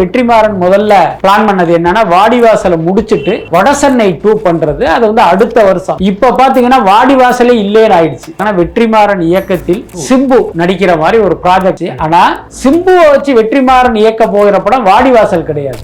வெற்றிமாறன் முதல்ல பிளான் பண்ணது என்னன்னா வாடிவாசலை முடிச்சிட்டு வடசென்னை டூ பண்றது. அது வந்து அடுத்த வருஷம். இப்ப பாத்தீங்கன்னா வாடிவாசலே இல்லேன்னு ஆயிடுச்சு. ஆனா வெற்றிமாறன் இயக்கத்தில் சிம்பு நடிக்கிற மாதிரி ஒரு ப்ராஜெக்ட் ஆனா சிம்புவை வச்சு வெற்றிமாறன் இயக்க போகிற படம் வாடிவாசல் கிடையாது.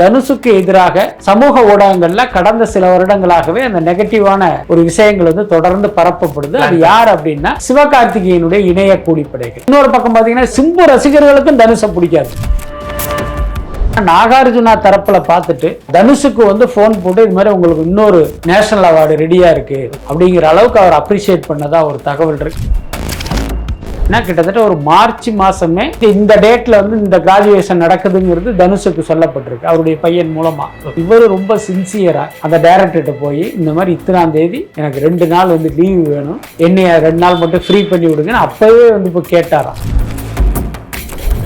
தனுஷுக்கு எதிராக சமூக ஊடகங்கள்ல கடந்த சில வருடங்களாகவே அந்த நெகட்டிவான ஒரு விஷயங்கள் வந்து தொடர்ந்து பரப்பப்படுது. அது யார் அப்படின்னா சிவகார்த்திகேயனுடைய இணைய கூலிப்படைகள். இன்னொரு பக்கம் பாத்தீங்கன்னா சிம்பு ரசிகர்களுக்கும் தனுஷை பிடிக்காது. நாகார்ஜுனா தரப்புல பார்த்துட்டு தனுஷுக்கு வந்து ஃபோன் போட்டு இது மாதிரி உங்களுக்கு இன்னொரு நேஷனல் அவார்டு ரெடியா இருக்கு அப்படிங்கிற அளவுக்கு அவர் அப்ரிஷியேட் பண்ணதா ஒரு தகவல் இருக்கு. ஏன்னா கிட்டத்தட்ட ஒரு மார்ச் மாசமே இந்த டேட்ல வந்து இந்த கிராஜுவேஷன் நடக்குதுங்கிறது தனுஷுக்கு சொல்லப்பட்டிருக்கு அவருடைய பையன் மூலமா. இவர் ரொம்ப சின்சியரா அந்த டைரக்டர்கிட்ட போய் இந்த மாதிரி இத்தனாம் தேதி எனக்கு ரெண்டு நாள் வந்து லீவு வேணும் என்னைய ரெண்டு நாள் மட்டும் ஃப்ரீ பண்ணி விடுங்கன்னு அப்பவே வந்து இப்போ கேட்டாராம்.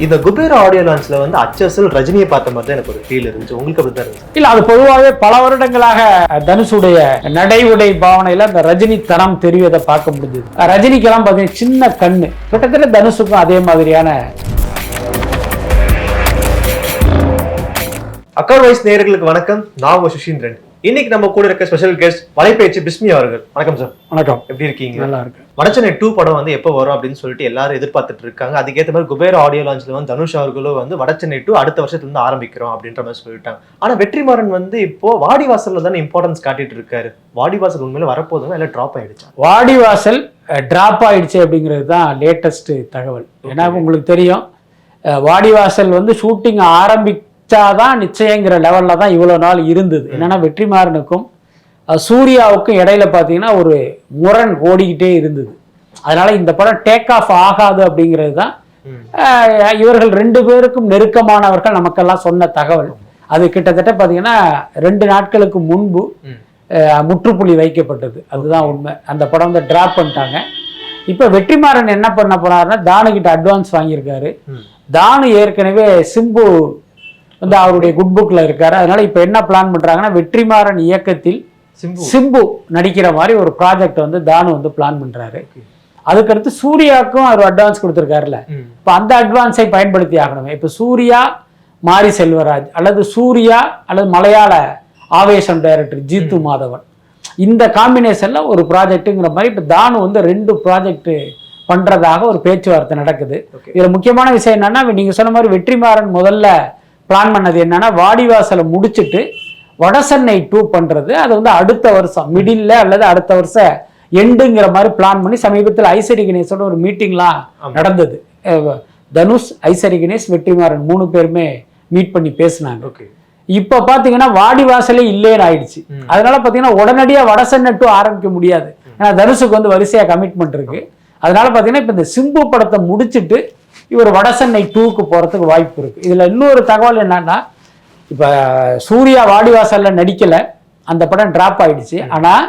இந்த குபேர ஆடியோ லான்ச்ல வந்து அச்சசல் ரஜினியை பார்த்த மாதிரி தான் எனக்கு ஒரு ஃபீல் இருந்துச்சு. உங்களுக்கு அப்படி தான் இருந்துச்சு? இல்ல அது பொதுவாகவே பல வருடங்களாக தனுஷுடைய நடை உடை பாவனையில அந்த ரஜினி தரம் தெரிவதை பார்க்க முடிஞ்சது. ரஜினிக்கெல்லாம் பார்த்தீங்கன்னா சின்ன கண்ணு. கிட்டத்தட்ட தனுஷுக்கும் அதே மாதிரியான அக்கௌண்ட் வைஸ் நேயர்களுக்கு வணக்கம். நான் சுஷீந்திரன். இன்னைக்கு நம்ம கூட இருக்க ஸ்பெஷல் கெஸ்ட் வலைப்பேச்சு பிஸ்மி அவர்கள். வணக்கம் சார் வணக்கம். எப்படி இருக்கீங்க? நல்லா இருக்கு வடச்சென்னை டூ படம் வந்து எப்போ வரும் அப்படின்னு சொல்லிட்டு எல்லாரும் எதிர்பார்த்துட்டு இருக்காங்க. அதுக்கேற்ற மாதிரி குபேர ஆடியோ லான்ச்ல வந்து தனுஷ் அவர்களும் வந்து வடச்சென்னை டூ அடுத்த வருஷத்துல இருந்து ஆரம்பிக்கிறோம் அப்படின்ற மாதிரி சொல்லிட்டாங்க. ஆனா வெற்றிமாறன் வந்து இப்போ வாடிவாசல்ல தானே இம்பார்ட்டன்ஸ் காட்டிட்டு இருக்காரு. வாடிவாசல் உண்மையில வரப்போதுங்க இல்ல டிராப் ஆயிடுச்சா? வாடிவாசல் டிராப் ஆயிடுச்சு அப்படிங்கிறது தான் லேட்டஸ்ட் தகவல். ஏன்னா உங்களுக்கு தெரியும் வாடிவாசல் வந்து ஷூட்டிங் ஆரம்பிச்சாதான் நிச்சயங்கிற லெவல்ல தான் இவ்வளோ நாள் இருந்தது. என்னன்னா வெற்றிமாறனுக்கும் சூர்யாவுக்கும் இடையில பார்த்தீங்கன்னா ஒரு முரண் ஓடிக்கிட்டே இருந்தது. அதனால இந்த படம் டேக் ஆஃப் ஆகாது அப்படிங்கிறது தான் இவர்கள் ரெண்டு பேருக்கும் நெருக்கமானவர்கள் நமக்கெல்லாம் சொன்ன தகவல். அது கிட்டத்தட்ட பார்த்தீங்கன்னா ரெண்டு நாட்களுக்கு முன்பு முற்றுப்புள்ளி வைக்கப்பட்டது. அதுதான் உண்மை. அந்த படம் வந்து டிராப் பண்ணிட்டாங்க. இப்போ வெற்றிமாறன் என்ன பண்ண போறாருன்னா தானுகிட்ட அட்வான்ஸ் வாங்கியிருக்காரு. தானு ஏற்கனவே சிம்பு வந்து அவருடைய குட் புக்ல இருக்காரு. அதனால இப்போ என்ன பிளான் பண்றாங்கன்னா வெற்றிமாறன் இயக்கத்தில் சிம்பு. நடிக்கிற மாதிரி ஒரு ப்ராஜெக்ட் வந்து தானு வந்து பிளான் பண்றாரு. அதுக்கடுத்து சூர்யாவுக்கும் அவர் அட்வான்ஸ் கொடுத்துருக்காருல்ல. இப்போ அந்த அட்வான்ஸை பயன்படுத்தி ஆகணுமே. இப்போ சூர்யா மாரி செல்வராஜ் அல்லது சூர்யா அல்லது மலையாள ஆவேசம் டைரக்டர் ஜீத்து மாதவன். இந்த காம்பினேஷன்ல ஒரு ப்ராஜெக்ட்டுங்கிற மாதிரி இப்போ தானு வந்து ரெண்டு ப்ராஜெக்ட் பண்றதாக ஒரு பேச்சுவார்த்தை நடக்குது. இதுல முக்கியமான விஷயம் என்னன்னா நீங்க சொன்ன மாதிரி வெற்றிமாறன் முதல்ல பிளான் பண்ணது என்னன்னா வாடிவாசலை முடிச்சிட்டு வடசென்னை டூ பண்றது. அது வந்து அடுத்த வருஷம் மிடில்ல அல்லது அடுத்த வருஷம் எண்டுங்கிற மாதிரி பிளான் பண்ணி சமீபத்தில் ஐசரி கணேசோட ஒரு மீட்டிங்லாம். நடந்தது. தனுஷ் ஐசரி கணேஷ் வெற்றிமாறன் மூணு பேருமே மீட் பண்ணி பேசினாங்க. ஓகே. இப்போ பார்த்தீங்கன்னா வாடிவாசலே இல்லேன்னு ஆயிடுச்சு. அதனால பார்த்தீங்கன்னா உடனடியாக வடசென்னை டூ ஆரம்பிக்க முடியாது. ஏன்னா தனுஷுக்கு வந்து வரிசையாக கமிட்மெண்ட் இருக்கு. அதனால பார்த்தீங்கன்னா இப்போ இந்த சிம்பு படத்தை முடிச்சிட்டு இவர் வடசென்னை டூக்கு போகிறதுக்கு வாய்ப்பு இருக்கு. இதில் இன்னொரு தகவல் என்னன்னா இப்போ சூர்யா வாடிவாசல்ல நடிக்கல. அந்த படம் டிராப் ஆயிடுச்சு. ஆனால்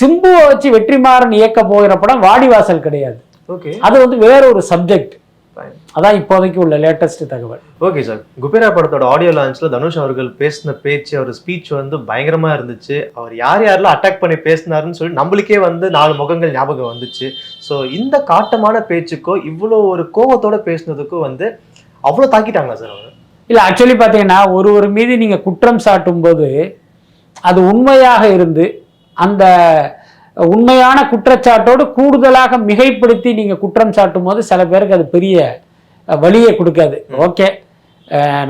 சிம்புவை வச்சு வெற்றிமாறன் இயக்க போகிற படம் வாடிவாசல் கிடையாது. ஓகே. அது வந்து வேற ஒரு சப்ஜெக்ட் அதான் இப்போதைக்கு உள்ள லேட்டஸ்ட் தகவல். ஓகே சார் குபேரா படத்தோட ஆடியோ லான்ச்ல தனுஷ் அவர்கள் பேசின பேச்சு அவர் ஸ்பீச் வந்து பயங்கரமா இருந்துச்சு. அவர் யார் யாரெல்லாம் அட்டாக் பண்ணி பேசினாருன்னு சொல்லி நம்மளுக்கே வந்து நாலு முகங்கள் ஞாபகம் வந்துச்சு. ஸோ இந்த காட்டமான பேச்சுக்கோ இவ்வளோ ஒரு கோவத்தோட பேசினதுக்கும் வந்து அவ்வளோ தாக்கிட்டாங்களா சார் அவர்? இல்லை ஆக்சுவலி பார்த்தீங்கன்னா ஒருவர் மீது நீங்கள் குற்றம் சாட்டும் போது அது உண்மையாக இருந்து அந்த உண்மையான குற்றச்சாட்டோடு கூடுதலாக மிகைப்படுத்தி நீங்கள் குற்றம் சாட்டும் போது சில பேருக்கு அது பெரிய வலியை கொடுக்காது. ஓகே.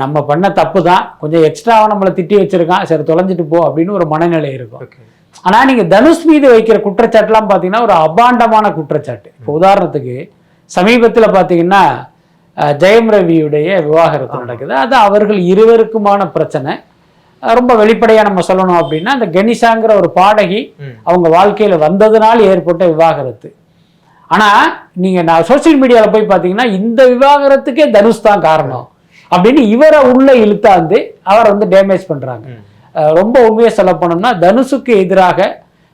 நம்ம பண்ண தப்பு தான். கொஞ்சம் எக்ஸ்ட்ராவாக நம்மளை திட்டி வச்சிருக்கான். சரி தொலைஞ்சிட்டு போ அப்படின்னு ஒரு மனநிலை இருக்கும். ஓகே. ஆனா நீங்க தனுஷ் மீது வைக்கிற குற்றச்சாட்டுலாம் பார்த்தீங்கன்னா ஒரு அபாண்டமான குற்றச்சாட்டு. இப்போ உதாரணத்துக்கு சமீபத்தில் பார்த்தீங்கன்னா ஜெயம் ரவியுடைய விவாகரத்து நடக்குது. அது அவர்கள் இருவருக்குமான பிரச்சனை. ரொம்ப வெளிப்படையா நம்ம சொல்லணும் அப்படின்னா அந்த கணேஷாங்கிற ஒரு பாடகி. அவங்க வாழ்க்கையில வந்ததுனால் ஏற்பட்ட விவாகரத்து. ஆனா நீங்க நான் சோஷியல் மீடியால போய் பார்த்தீங்கன்னா இந்த விவாகரத்துக்கே தனுஷ் தான் காரணம். அப்படின்னு இவரை உள்ள இழுத்தாந்து அவரை வந்து டேமேஜ் பண்றாங்க. ரொம்ப உண்மையை சொல்ல போனோம்னா தனுஷுக்கு எதிராக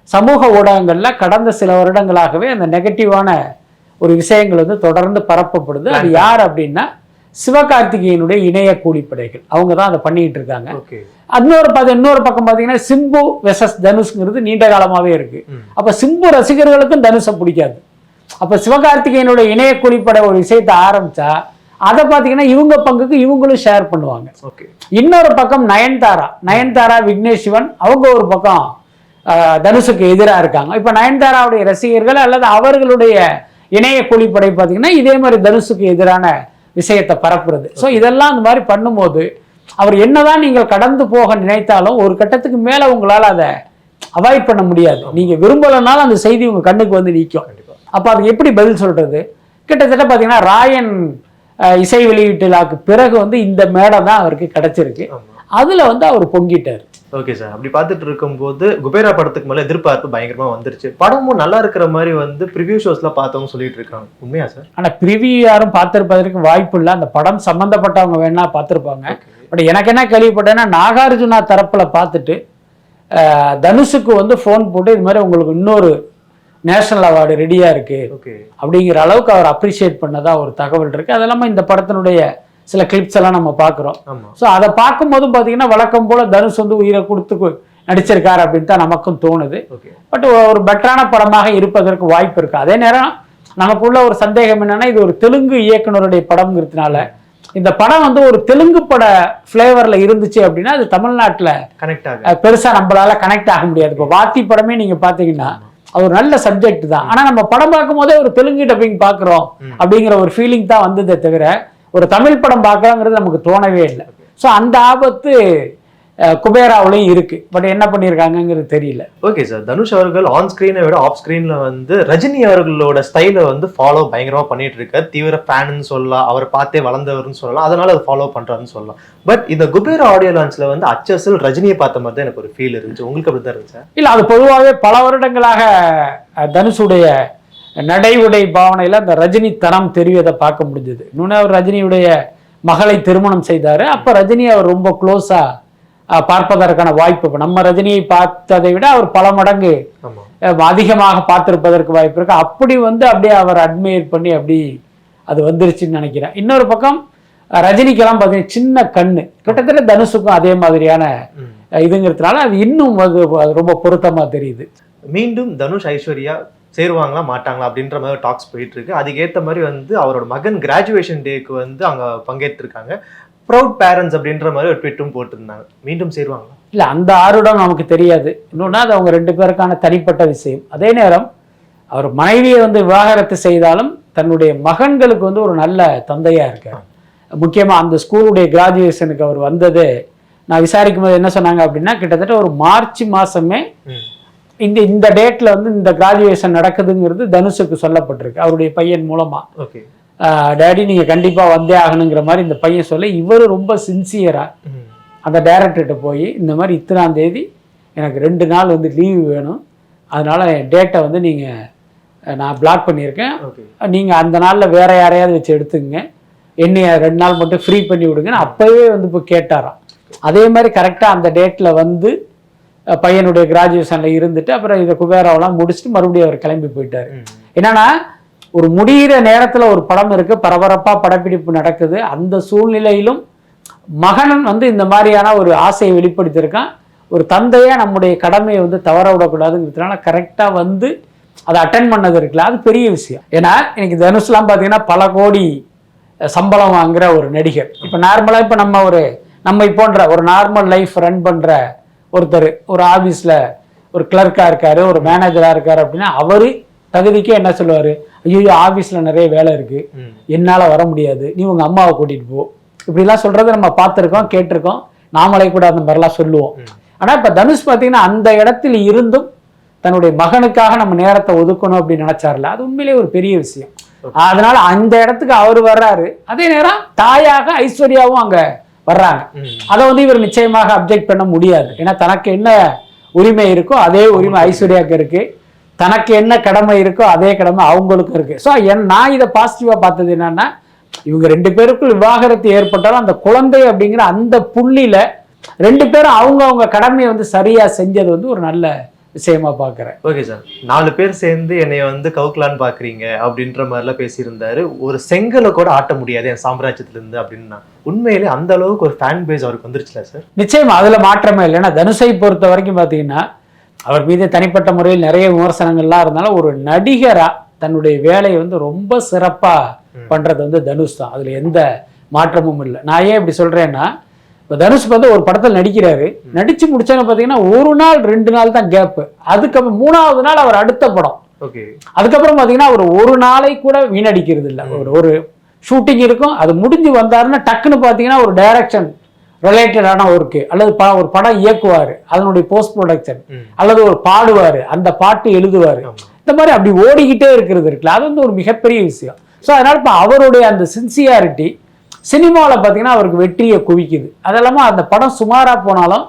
சமூக ஊடகங்கள்ல கடந்த சில வருடங்களாகவே அந்த நெகட்டிவான ஒரு விஷயங்கள் வந்து தொடர்ந்து பரப்பப்படுது. அது யார் அப்படின்னா சிவகார்த்திகேயனுடைய இணைய கூலிப்படைகள். அவங்க தான் அதை பண்ணிட்டு இருக்காங்க. ஓகே. இன்னொரு பார்த்து இன்னொரு பக்கம் பார்த்தீங்கன்னா சிம்பு வெசஸ் தனுஷ்ங்கிறது நீண்ட காலமாவே இருக்கு. அப்ப சிம்பு ரசிகர்களுக்கும் தனுஷை பிடிக்காது. அப்ப சிவகார்த்திகேயனுடைய இணைய கூலிப்படை ஒரு விஷயத்தை ஆரம்பிச்சா அதை பார்த்தீங்கன்னா இவங்க பங்குக்கு இவங்களும் ஷேர் பண்ணுவாங்க. ஓகே. இன்னொரு பக்கம் நயன்தாரா. நயன்தாரா விக்னேஷ் சிவன் அவங்க ஒரு பக்கம் தனுஷுக்கு எதிராக இருக்காங்க. இப்போ நயன்தாராவுடைய ரசிகர்கள் அல்லது அவர்களுடைய இணைய கூலிப்படை பார்த்தீங்கன்னா இதே மாதிரி தனுஷுக்கு எதிரான விஷயத்தை பரப்புறது. ஸோ இதெல்லாம் அந்த மாதிரி பண்ணும்போது அவர் என்னதான் நீங்கள் கடந்து போக நினைத்தாலும் ஒரு கட்டத்துக்கு மேலே உங்களால் அதை அவாய்ட் பண்ண முடியாது. நீங்கள் விரும்பலைனாலும் அந்த செய்தி உங்கள் கண்ணுக்கு வந்து நிற்கும் அப்போ அதுக்கு எப்படி பதில் சொல்றது? கிட்டத்தட்ட பார்த்தீங்கன்னா ராயன் இசை வெளியீட்டு விழாக்கு பிறகு வந்து இந்த மேடை தான் அவருக்கு கிடைச்சிருக்கு. அதில் வந்து அவர் பொங்கிட்டார். ஓகே சார் அப்படி பார்த்துட்டு இருக்கும்போது குபேரா படத்துக்கு மேல எதிர்பார்ப்பு பயங்கரமா வந்துருச்சு. படமும் நல்லா இருக்கிற மாதிரி வந்து ப்ரிவியூ ஷோஸ்ல பார்த்தவங்க சொல்லிட்டு இருக்காங்க. உண்மையா சார் ஆனால் ப்ரிவியூ யாரும் பார்த்துருப்பதற்கு வாய்ப்பு இல்லை. அந்த படம் சம்மந்தப்பட்டவங்க வேணா பார்த்துருப்பாங்க. பட் எனக்கு என்ன கேள்விப்பட்டேன்னா நாகார்ஜுனா தரப்பில் பார்த்துட்டு தனுஷுக்கு வந்து ஃபோன் போட்டு இது மாதிரி உங்களுக்கு இன்னொரு நேஷனல் அவார்டு ரெடியாக இருக்குது அப்படிங்கிற அளவுக்கு அவர் அப்ரிஷியேட் பண்ணதா ஒரு தகவல் இருக்குது அது இல்லாமல் இந்த படத்தினுடைய சில கிளிப்ஸ் எல்லாம் நம்ம பார்க்குறோம். ஸோ அதை பார்க்கும்போதும் பார்த்தீங்கன்னா வழக்கம் போல தனுஷ் வந்து உயிரை கொடுத்து நடிச்சிருக்காரு அப்படின்னு தான் நமக்கும் தோணுது. பட் ஒரு பெட்டரான படமாக இருப்பதற்கு வாய்ப்பு இருக்கு. அதே நேரம் நமக்குள்ள ஒரு சந்தேகம் என்னன்னா இது ஒரு தெலுங்கு இயக்குனருடைய படம்ங்கிறதுனால இந்த படம் வந்து ஒரு தெலுங்கு பட ஃப்ளேவர்ல இருந்துச்சு அப்படின்னா அது தமிழ்நாட்டில் கனெக்ட் ஆக பெருசா நம்மளால கனெக்ட் ஆக முடியாது. இப்போ வாத்தி படமே நீங்க பாத்தீங்கன்னா அது ஒரு நல்ல சப்ஜெக்ட் தான். ஆனா நம்ம படம் பார்க்கும் போதே ஒரு தெலுங்கு டப்பிங் பார்க்குறோம். அப்படிங்கிற ஒரு ஃபீலிங் தான் வந்ததே தவிர ஒரு தமிழ் படம் பார்க்கலாங்கிறது நமக்கு தோணவே இல்லை. ஸோ அந்த ஆபத்து குபேராவுலையும் இருக்கு. பட் என்ன பண்ணியிருக்காங்கங்கிறது தெரியல. ஓகே சார் தனுஷ் அவர்கள் ஆன் ஸ்கிரீனை விட ஆஃப் ஸ்கிரீன்ல வந்து ரஜினி அவர்களோட ஸ்டைலை வந்து ஃபாலோ பயங்கரமா பண்ணிட்டு இருக்காரு. தீவிர ஃபேனுன்னு சொல்லலாம். அவர் பார்த்தே வளர்ந்தவர்னு சொல்லலாம். அதனால அதை ஃபாலோ பண்றாருன்னு சொல்லலாம். பட் இந்த குபேரா ஆடியோ லான்ச்ல வந்து அச்சசல் ரஜினியை பார்த்த மாதிரி தான் எனக்கு ஒரு ஃபீல் இருந்துச்சு. உங்களுக்கு அப்படி தான் இருந்துச்சு? இல்ல அது பொதுவாகவே பல வருடங்களாக தனுஷுடைய நடை உடை பாவனையில அந்த ரஜினி தனம் தெரிவதை பார்க்க முடிஞ்சது. இன்னொன்று அவர் ரஜினியுடைய மகளை திருமணம் செய்தாரு. அப்ப ரஜினி அவர் ரொம்ப க்ளோஸா பார்ப்பதற்கான வாய்ப்பு இப்ப நம்ம ரஜினியை பார்த்ததை விட அவர் பல மடங்கு அதிகமாக பார்த்திருப்பதற்கு வாய்ப்பு இருக்கு. அப்படி வந்து அப்படியே அவர் அட்மையர் பண்ணி அப்படி அது வந்துருச்சுன்னு நினைக்கிறேன். இன்னொரு பக்கம் ரஜினிக்கெல்லாம் பார்த்தீங்கன்னா சின்ன கண்ணு. கிட்டத்தட்ட தனுஷுக்கும் அதே மாதிரியான இதுங்கிறதுனால அது இன்னும் அது ரொம்ப பொருத்தமா தெரியுது. மீண்டும் தனுஷ் ஐஸ்வர்யா சேருவாங்களா மாட்டாங்களா அப்படின்ற மாதிரி டாக்ஸ் போயிட்டு இருக்கு அதுக்கேற்ற மாதிரி வந்து அவரோட மகன் கிராஜுவேஷன் டேக்கு வந்து அங்க பங்கேற்றிருக்காங்க. ப்ரௌட் பேரண்ட்ஸ் அப்படின்ற மாதிரி ஒரு ட்விட்டும் போட்டிருந்தாங்க. மீண்டும் சேருவாங்களா? இல்லை அந்த ஆருடம் நமக்கு தெரியாது. இன்னொன்று அது அவங்க ரெண்டு பேருக்கான தனிப்பட்ட விஷயம். அதே நேரம் அவர் மனைவியை வந்து விவாகரத்து செய்தாலும் தன்னுடைய மகன்களுக்கு வந்து ஒரு நல்ல தந்தையா இருக்கார். முக்கியமா அந்த ஸ்கூலுடைய கிராஜுவேஷனுக்கு அவர் வந்தது. நான் விசாரிக்கும் போது என்ன சொன்னாங்க அப்படின்னா கிட்டத்தட்ட ஒரு மார்ச் மாசமே ம். இந்த இந்த டேட்ல வந்து இந்த கிராஜுவேஷன் நடக்குதுங்கிறது தனுஷுக்கு சொல்லப்பட்டிருக்கு அவருடைய பையன் மூலமா. ஓகே. டேடி நீங்க கண்டிப்பா வந்தே ஆகணுங்கிற மாதிரி இந்த பையன் சொல்ல இவர் ரொம்ப சின்சியரா. அந்த டைரக்டர்கிட்ட போய் இந்த மாதிரி இத்தனாம் தேதி எனக்கு ரெண்டு நாள் வந்து லீவு வேணும். அதனால் என் டேட்டை வந்து நீங்கள் நான் பிளாக் பண்ணியிருக்கேன். ஓகே. நீங்கள் அந்த நாளில் வேற யாரையாவது வச்சு எடுத்துங்க என்னைய ரெண்டு நாள் மட்டும் ஃப்ரீ பண்ணி விடுங்கன்னு அப்போவே வந்து இப்போ கேட்டாராம். அதே மாதிரி கரெக்டாக அந்த டேட்டில் வந்து பையனுடைய கிராஜுவேஷனில் இருந்துட்டு அப்புறம் இதை குபேராவெல்லாம் முடிச்சுட்டு மறுபடியும் அவர் கிளம்பி போயிட்டார். என்னன்னா ஒரு முடிகிற நேரத்துல ஒரு படம் இருக்கு பரபரப்பா படப்பிடிப்பு நடக்குது. அந்த சூழ்நிலையிலும் மகனன் வந்து இந்த மாதிரியான ஒரு ஆசையை வெளிப்படுத்தியிருக்கான். ஒரு தந்தையா நம்முடைய கடமையை வந்து தவற விடக்கூடாதுங்கிறதுனால கரெக்டா வந்து அதை அட்டன் பண்ணது இருக்குல்ல அது பெரிய விஷயம். ஏன்னா இன்னைக்கு தனுஷ்லாம் பார்த்தீங்கன்னா பல கோடி சம்பளம் வாங்குற ஒரு நடிகர். இப்போ நார்மலாக இப்போ நம்ம ஒரு நம்மை போன்ற ஒரு நார்மல் லைஃப் ரன் பண்ற ஒருத்தர் ஒரு ஆபீஸ்ல ஒரு கிளர்க்கா இருக்காரு ஒரு மேனேஜரா இருக்காரு அப்படின்னா அவரு தகுதிக்கே என்ன சொல்லுவாரு? ஐயோ ஆபீஸ்ல நிறைய வேலை இருக்கு. ம். என்னால வர முடியாது. நீ உங்க அம்மாவை கூட்டிட்டு போ. இப்படிலாம் சொல்றதை நம்ம பார்த்துருக்கோம் கேட்டிருக்கோம். நாமளே கூட அந்த மாதிரிலாம் சொல்லுவோம். ம். ஆனா இப்ப தனுஷ் பாத்தீங்கன்னா அந்த இடத்தில் இருந்தும் தன்னுடைய மகனுக்காக நம்ம நேரத்தை ஒதுக்கணும் அப்படின்னு நினைச்சார்ல. அது உண்மையிலேயே ஒரு பெரிய விஷயம். அதனால அந்த இடத்துக்கு அவர் வர்றாரு. அதே நேரம் தாயாக ஐஸ்வர்யாவும் அங்க வர்றாங்க. அதை வந்து இவர் நிச்சயமாக அப்ஜெக்ட் பண்ண முடியாது. ஏன்னா தனக்கு என்ன உரிமை இருக்கோ அதே உரிமை ஐஸ்வர்யாவுக்கு இருக்கு. தனக்கு என்ன கடமை இருக்கோ அதே கடமை அவங்களுக்கும் இருக்கு. ஸோ என் நான் இதை பாசிட்டிவா பார்த்தது என்னன்னா இவங்க ரெண்டு பேருக்குள் விவாகரத்து ஏற்பட்டாலும் அந்த குழந்தை அப்படிங்கிற அந்த புள்ளியில ரெண்டு பேரும் அவங்க அவங்க கடமையை வந்து சரியா செஞ்சது வந்து ஒரு நல்ல விஷயமா பார்க்குறேன் ஓகே சார் நாலு பேர் சேர்ந்து என்னை வந்து கவுக்கலான்னு பாக்குறீங்க அப்படின்ற மாதிரிலாம் பேசியிருந்தாரு. ஒரு செங்கலை கூட ஆட்ட முடியாது என் சாம்ராஜ்யத்துல இருந்து அப்படின்னா உண்மையிலே அந்த அளவுக்கு ஒரு ஃபேன் பேஸ் அவருக்கு வந்துருச்சுல சார் நிச்சயமா அதுல மாற்றமே இல்லை. ஏன்னா தனுஷை பொறுத்த வரைக்கும் பார்த்தீங்கன்னா அவர் மீது தனிப்பட்ட முறையில் நிறைய விமர்சனங்கள்லாம் இருந்தாலும் ஒரு நடிகரா தன்னுடைய வேலையை வந்து ரொம்ப சிறப்பா பண்றது வந்து தனுஷ் தான். அதுல எந்த மாற்றமும் இல்லை. நான் ஏன் இப்படி சொல்றேன்னா இப்போ தனுஷ் வந்து ஒரு படத்தில் நடிக்கிறாரு. நடிச்சு முடிச்சோன்னு பார்த்தீங்கன்னா ஒரு நாள் ரெண்டு நாள் தான் கேப்பு அதுக்கப்புறம் மூணாவது நாள் அவர் அடுத்த படம். ஓகே. அதுக்கப்புறம் பார்த்தீங்கன்னா அவர் ஒரு நாளை கூட வீணடிக்கிறது இல்லை. ஒரு ஒரு ஷூட்டிங் இருக்கும். அது முடிஞ்சு வந்தாருன்னா டக்குன்னு பார்த்தீங்கன்னா ஒரு டைரக்ஷன் ரிலேட்டடான ஒர்க்கு. அல்லது ப ஒரு படம் இயக்குவார். அதனுடைய போஸ்ட் ப்ரொடக்ஷன். அல்லது ஒரு பாடுவார். அந்த பாட்டு எழுதுவார். இந்த மாதிரி அப்படி ஓடிக்கிட்டே இருக்கிறது இருக்குல்ல. அது வந்து ஒரு மிகப்பெரிய விஷயம். ஸோ அதனால இப்போ அவருடைய அந்த சின்சியாரிட்டி சினிமாவில் பார்த்தீங்கன்னா அவருக்கு வெற்றியை குவிக்குது. அது இல்லாமல் அந்த படம் சுமாராக போனாலும்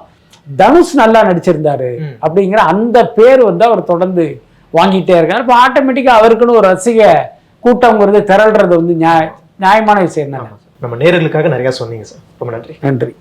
தனுஷ் நல்லா நடிச்சிருந்தாரு. அப்படிங்கிற அந்த பேர் வந்து அவர் தொடர்ந்து வாங்கிட்டே இருக்காரு. இப்போ ஆட்டோமேட்டிக்காக அவருக்குன்னு ஒரு ரசிக கூட்டங்கிறது திரள்றது வந்து நியாய நியாயமான விஷயம் தானே? நம்ம நேர்களுக்காக நிறைய சொன்னீங்க சார். ரொம்ப நன்றி. நன்றி.